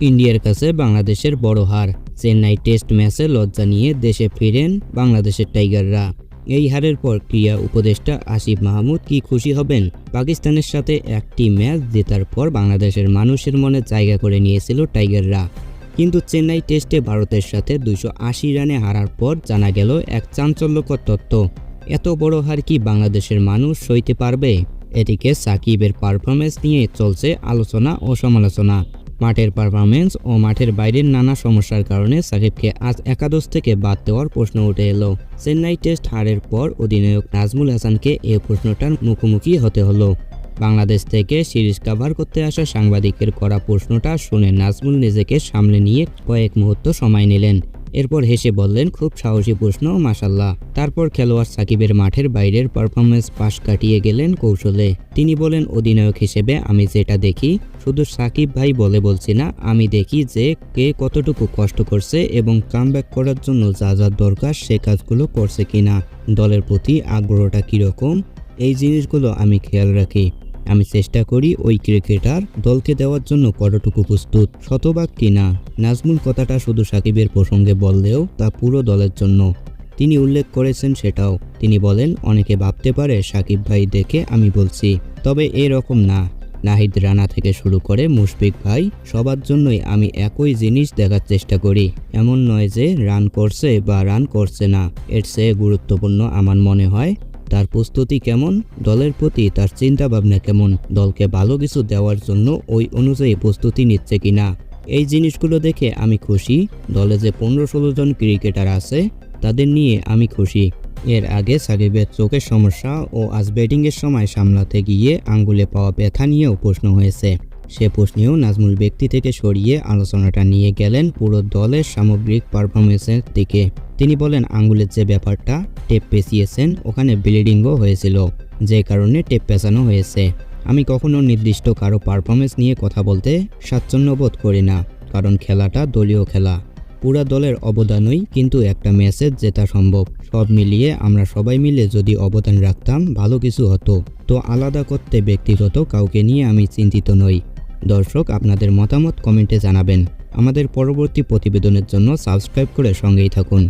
ইন্ডিয়ার কাছে বাংলাদেশের বড় হার। চেন্নাই টেস্ট ম্যাচে লজ্জা নিয়ে দেশে ফিরেন বাংলাদেশের টাইগাররা। এই হারের পর ক্রীড়া উপদেষ্টা আসিফ মাহমুদ কি খুশি হবেন? পাকিস্তানের সাথে একটি ম্যাচ জেতার পর বাংলাদেশের মানুষের মনে জায়গা করে নিয়েছিল টাইগাররা। কিন্তু চেন্নাই টেস্টে ভারতের সাথে দুশো রানে হারার পর জানা গেল এক চাঞ্চল্যকর তথ্য। এত বড় হার কি বাংলাদেশের মানুষ সইতে পারবে? এদিকে সাকিবের পারফরমেন্স নিয়ে চলছে আলোচনা ও সমালোচনা। মাঠের পারফরমেন্স ও মাঠের বাইরের নানা সমস্যার কারণে সাকিবকে আজ একাদশ থেকে বাদ দেওয়ার প্রশ্ন উঠে এলো। চেন্নাই টেস্ট হারের পর অধিনায়ক নাজমুল হাসানকে এই প্রশ্নটার মুখোমুখি হতে হলো। বাংলাদেশ থেকে সিরিজ কাভার করতে আসা সাংবাদিকের করা প্রশ্নটা শুনে নাজমুল নিজেকে সামলে নিয়ে কয়েক মুহূর্ত সময় নিলেন। এরপর হেসে বললেন, খুব সাহসী প্রশ্ন মাসাল্লাহ তারপর খেলোয়াড় সাকিবের মাঠের বাইরের পারফরমেন্স পাশ কাটিয়ে গেলেন কৌশলে। তিনি বলেন, অধিনায়ক হিসেবে আমি যেটা দেখি, শুধু সাকিব ভাই বলে বলছি না, আমি দেখি যে কে কতটুকু কষ্ট করছে এবং কামব্যাক করার জন্য যা যা দরকার সে কাজগুলো করছে কিনা। দলের প্রতি আগ্রহটা কীরকম, এই জিনিসগুলো আমি খেয়াল রাখি। আমি চেষ্টা করি ওই ক্রিকেটার দলকে দেওয়ার জন্য কতটুকু প্রস্তুত। শতভাগ কিনা নাজমুল কথাটা শুধু সাকিবের প্রসঙ্গে বললেও তা পুরো দলের জন্য। তিনি উল্লেখ করেছেন সেটাও। তিনি বলেন, অনেকে ভাবতে পারে সাকিব ভাই দেখে আমি বলছি, তবে এরকম না। নাহিদ রানা থেকে শুরু করে মুশফিক ভাই, সবার জন্যই আমি একই জিনিস দেখার চেষ্টা করি। এমন নয় যে রান করছে বা রান করছে না। এর চেয়ে গুরুত্বপূর্ণ আমার মনে হয় তার প্রস্তুতি কেমন? দলের প্রতি তার চিন্তা ভাবনা কেমন? দলকে ভালো কিছু দেওয়ার জন্য ওই অনুযায়ী প্রস্তুতি নিচ্ছে কিনা? এই জিনিসগুলো দেখে আমি খুশি। দলে যে পনেরো ষোলো জন ক্রিকেটার আছে, তাদের নিয়ে আমি খুশি। এর আগে সাকিবের চোখের সমস্যা ও আজ ব্যাটিংয়ের সময় সামলাতে গিয়ে আঙ্গুলে পাওয়া ব্যথা নিয়েও প্রশ্ন হয়েছে। সে প্রশ্নেও নাজমুল ব্যক্তি থেকে সরিয়ে আলোচনাটা নিয়ে গেলেন পুরো দলের সামগ্রিক পারফরমেন্সের দিকে। তিনি বলেন, আঙ্গুলের যে ব্যাপারটা, টেপ পেঁচিয়েছেন, ওখানে ব্লিডিংও হয়েছিল, যে কারণে টেপ পেঁচানো হয়েছে। আমি কখনো নির্দিষ্ট কারও পারফরমেন্স নিয়ে কথা বলতে স্বাচ্ছন্দ্য বোধ করি না, কারণ খেলাটা দলীয় খেলা। পুরা দলের অবদানই কিন্তু একটা ম্যাচে জেতা সম্ভব। সব মিলিয়ে আমরা সবাই মিলে যদি অবদান রাখতাম, ভালো কিছু হতো। তো আলাদা করতে ব্যক্তিগত কাউকে নিয়ে আমি চিন্তিত নই। দর্শক আপনাদের মতামত কমেন্টে জানাবেন। আমাদের পরবর্তী প্রতিবেদনের জন্য সাবস্ক্রাইব করে সঙ্গেই থাকুন।